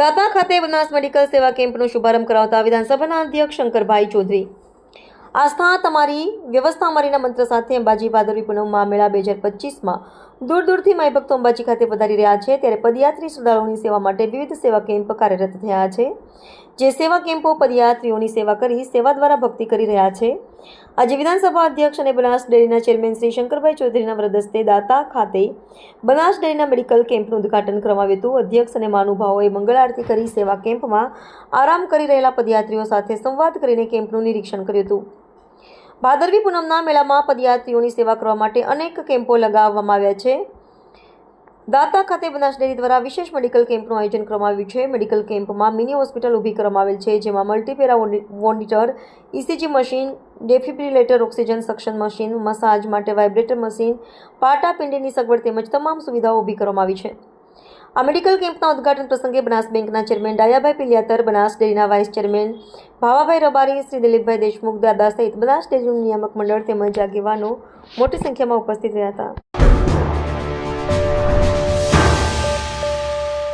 દાતા ખાતે બનાસ મેડિકલ સેવા કેમ્પનો શુભારંભ કરાવતા વિધાનસભાના અધ્યક્ષ શંકરભાઈ ચૌધરી. આસ્થા તમારી વ્યવસ્થા અમારીના મંત્ર સાથે અંબાજી ભાદરવી પૂનમમાં મેળા બે હજાર પચીસમાં દૂર દૂરથી માઈ ભક્તો અંબાજી ખાતે પધારી રહ્યા છે. ત્યારે પદયાત્રી શ્રદ્ધાળુઓની સેવા માટે વિવિધ સેવા કેમ્પ કાર્યરત થયા છે. જે સેવા કેમ્પો પદયાત્રીઓની સેવા કરી સેવા દ્વારા ભક્તિ કરી રહ્યા છે. આજે વિધાનસભા અધ્યક્ષ અને બનાસ ડેરીના ચેરમેન શ્રી શંકરભાઈ ચૌધરીના વ્રદસ્તે દાતા ખાતે બનાસ ડેરીના મેડિકલ કેમ્પનું ઉદ્ઘાટન કરવામાં આવ્યું હતું. અધ્યક્ષ અને મહાનુભાવોએ મંગળ આરતી કરી સેવા કેમ્પમાં આરામ કરી રહેલા પદયાત્રીઓ સાથે સંવાદ કરીને કેમ્પનું નિરીક્ષણ કર્યું હતું. ભાદરવી પૂનમના મેળામાં પદયાત્રીઓની સેવા કરવા માટે અનેક કેમ્પો લગાવવામાં આવ્યા છે. દાતા ખાતે બનાસ ડેરી દ્વારા વિશેષ મેડિકલ કેમ્પનું આયોજન કરવામાં આવ્યું છે. મેડિકલ કેમ્પમાં મિની હોસ્પિટલ ઊભી કરવામાં આવેલ છે, જેમાં multipara monitor ECG machine, defibrillator oxygen suction machine, massage માટે વાઇબ્રેટર મશીન, પાટા પિંડીની સગવડ તેમજ તમામ સુવિધાઓ ઊભી કરવામાં આવી છે. આ મેડિકલ કેમ્પના ઉદ્ઘાટન પ્રસંગે બનાસ બેંકના ચેરમેન ડાયાભાઈ પિલિયાતર, બનાસ ડેરીના વાઇસ ચેરમેન ભાવાભાઈ રબારી, શ્રી દિલીપભાઈ દેશમુખ દાદા સહિત બનાસ ડેરીનું નિયામક મંડળ તેમજ આગેવાનો મોટી સંખ્યામાં ઉપસ્થિત રહ્યા હતા.